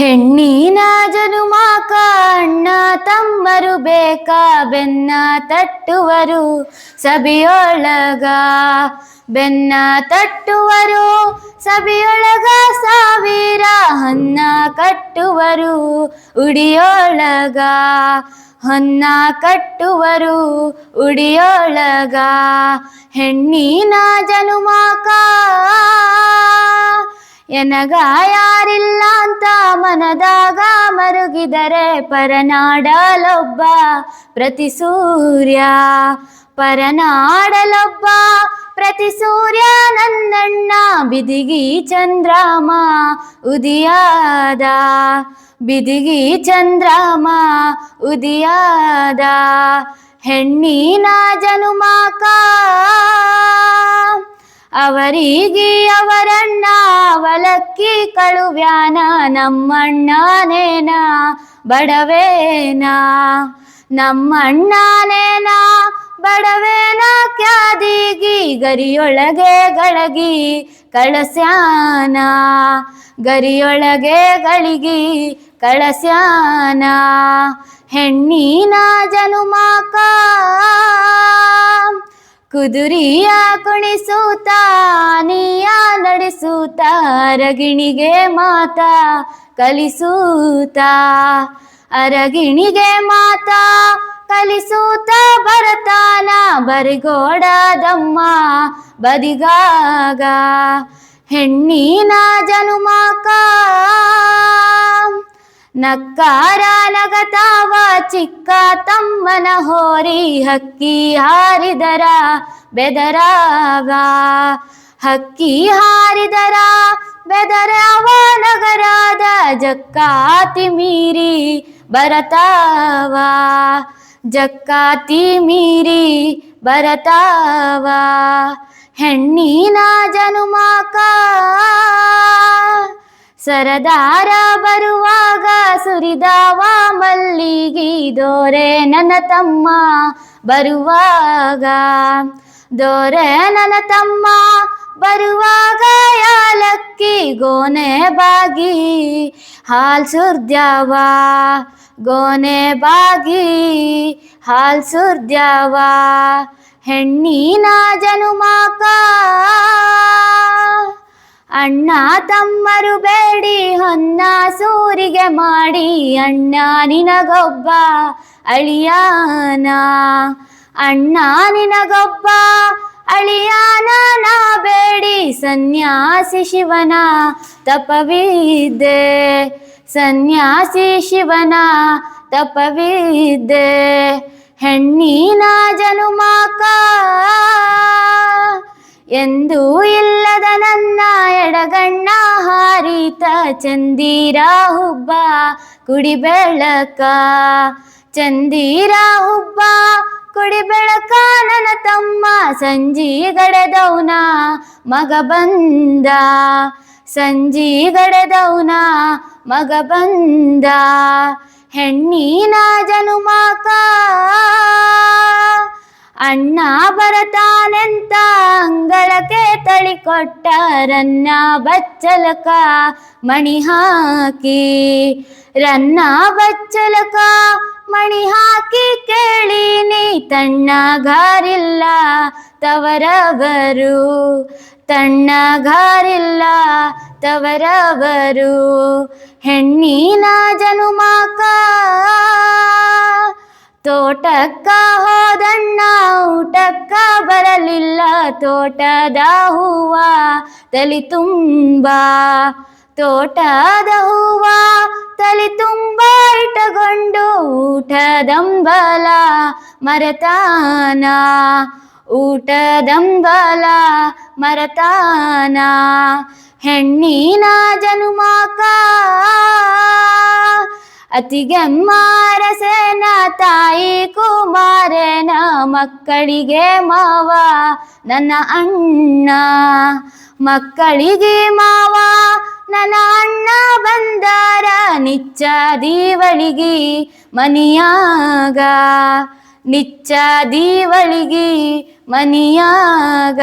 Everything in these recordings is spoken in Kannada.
ಹೆಣ್ಣಿನ ಜನುಮಾಕ ಅಣ್ಣ ತಮ್ಮರು ಬೇಕಾ ಬೆನ್ನ ತಟ್ಟುವರು ಸಭೆಯೊಳಗ. ಬೆನ್ನ ತಟ್ಟುವರು ಸಭೆಯೊಳಗ ಸಾವಿರ ಹನ್ನ ಕಟ್ಟುವರು ಉಡಿಯೊಳಗ. ಹೊನ್ನ ಕಟ್ಟುವರು ಉಡಿಯೊಳಗ. ಹೆಣ್ಣಿನ ಜನುಮಾಕ ಎನಗ ಯಾರಿಲ್ಲ ಅಂತ ಮನದಾಗ ಮರುಗಿದರೆ ಪರನಾಡಲೊಬ್ಬ ಪ್ರತಿ ಸೂರ್ಯ. ಪರನಾಡಲೊಬ್ಬ ಪ್ರತಿ ಸೂರ್ಯ ನನ್ನಣ್ಣ, ಬಿದಿಗಿ ಚಂದ್ರಮ ಉದಿಯಾದ. ಬಿದಿಗಿ ಚಂದ್ರಮ ಉದಿಯಾದ. ಹೆಣ್ಣಿನ ಜನುಮಾಕ ಅವರಿಗೆ ಅವರಣ್ಣ ಅವಲಕ್ಕಿ ಕಳುವ್ಯಾನ, ನಮ್ಮಣ್ಣನೇನ ಬಡವೇನ? ನಮ್ಮಣ್ಣನೇನ ಬಡವೇನ? ಕ್ಯಾದಿಗಿ ಗರಿಯೊಳಗೆ ಗಳಗಿ ಕಳಸ್ಯಾನ? ಗರಿಯೊಳಗೆ ಗಳಿಗಿ ಕಳಸ್ಯಾನ? ಹೆಣ್ಣಿನ ಜನುಮಾಕ? ಕುದುರಿಯ ಕುಣಿಸೂತ, ನೀಯ ನಡೆಸೂತ, ಅರಗಿಣಿಗೆ ಮಾತ ಕಲಿಸೂತ. ಅರಗಿಣಿಗೆ ಮಾತ ಕಲಿಸೂತ ಬರತಾನ ಬರಿಗೋಡದಮ್ಮ ಬದಿಗಾಗ. ಹೆಣ್ಣಿನ ಜನುಮಾಕ ನಕ್ಕಾರ ನಗತಾವ ಚಿಕ್ಕ ತಮ್ಮನ ಹೋರಿ ಹಕ್ಕಿ ಹಾರಿದರ ಬೆದರಾಗ. ಹಕ್ಕಿ ಹಾರಿದರ ಬೆದರವ ನಗರಾದ ಜಕ್ಕಾತಿ ಮೀರಿ ಬರತಾವ. ಜಕ್ಕಾತಿ ಮೀರಿ ಬರತಾವ. ಹೆಣ್ಣಿನ ಜನುಮಾಕ ಸರದಾರ ಬರುವಾಗ ಸುರಿದಾವ ಮಲ್ಲಿಗೆ ದೋರೆ ನನ್ನ ತಮ್ಮ ಬರುವಾಗ. ದೋರೆ ನನ್ನ ತಮ್ಮ ಬರುವಾಗ ಯಾಲಕ್ಕಿ ಗೋನೆ ಬಾಗಿ ಹಾಲ್ ಸುರ್ದ್ಯಾವ. ಗೋನೆ ಬಾಗಿ ಹಾಲ್ ಸುರ್ದ್ಯಾವ. ಹೆಣ್ಣಿನ ಜನುಮಾಕ ಅಣ್ಣ ತಮ್ಮರು ಬೇಡಿ ಹೊನ್ನ ಸೂರಿಗೆ ಮಾಡಿ, ಅಣ್ಣ ನಿನಗೊಬ್ಬ ಅಳಿಯಾನ. ಅಣ್ಣ ನಿನಗೊಬ್ಬ ಅಳಿಯಾನ, ನಾ ಬೇಡಿ, ಸನ್ಯಾಸಿ ಶಿವನ ತಪವಿದ್ದೆ ಸನ್ಯಾಸಿ ಶಿವನ ತಪವಿದ್ದೆ ಹೆಣ್ಣಿನ ಜನುಮಾಕ ಎಂದು ಚಂದಿರ ಹುಬ್ಬ ಕುಡಿ ಬೆಳಕ ಚಂದೀರ ಹುಬ್ಬ ಕುಡಿ ಬೆಳಕ ನನ್ನ ತಮ್ಮ ಸಂಜಿ ಗಡದೌನ ಮಗ ಬಂದ. ಸಂಜಿ ಗಡದೌನ ಮಗ ಬಂದ. ಹೆಣ್ಣಿನ ಜನುಮಾಕ. ಅಣ್ಣ ಬರತಾನೆಂತ ಅಂಗಳಕ್ಕೆ ತಳಿಕೊಟ್ಟ ಬಚ್ಚಲಕ ಮಣಿ ಹಾಕಿ. ರನ್ನ ಬಚ್ಚಲಕ ಮಣಿ ಹಾಕಿ ಕೇಳಿನಿ, ತಣ್ಣಗಾರಿಲ್ಲ ತವರವರು. ತಣ್ಣಗಾರಿಲ್ಲ ತವರವರು. ಹೆಣ್ಣಿನ ಜನುಮಾಕ ತೋಟಕ್ಕ ಹೋದಣ್ಣ ತೋಟದ ಹೂವ ತಲಿ ತುಂಬ, ತೋಟದ ಹೂವ ತಲಿ ತುಂಬ ಇಟ್ಟಗೊಂಡು ಊಟದಂಬಲ ಮರತಾನ ಊಟದಂಬಲ ಮರತಾನ, ಹೆಣ್ಣಿನ ಜನುಮಾಕ ಅತಿಗೆಮ್ಮಾರಸೇನ ತಾಯಿ ಕುಮಾರೇನ ಮಕ್ಕಳಿಗೆ ಮಾವ, ನನ್ನ ಅಣ್ಣ. ಮಕ್ಕಳಿಗೆ ಮಾವ, ನನ್ನ ಅಣ್ಣ ಬಂದಾರ, ನಿಚ್ಚ ದೀವಳಿಗೆ ಮನಿಯಾಗ. ನಿಚ್ಚ ದೀವಳಿಗೆ ಮನಿಯಾಗ.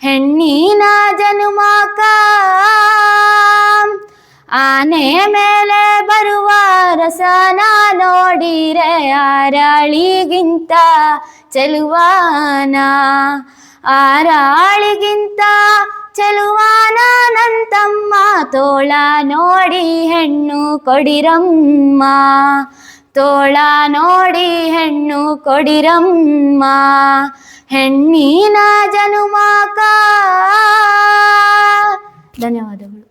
ಹೆಣ್ಣಿನ ಜನುಮಾಕ. ಆನೆ ಮೇಲೆ ರಸನ ನೋಡಿರೆ ಆರಾಳಿಗಿಂತ ಚೆಲುವಾನ. ಆರಾಳಿಗಿಂತ ಚೆಲುವಾನ ನಂತಮ್ಮ ತೋಳ ನೋಡಿ ಹೆಣ್ಣು ಕೊಡಿರಮ್ಮ. ತೋಳ ನೋಡಿ ಹೆಣ್ಣು ಕೊಡಿರಮ್ಮ. ಹೆಣ್ಣಿನ ಜನುಮಾಕ. ಧನ್ಯವಾದಗಳು.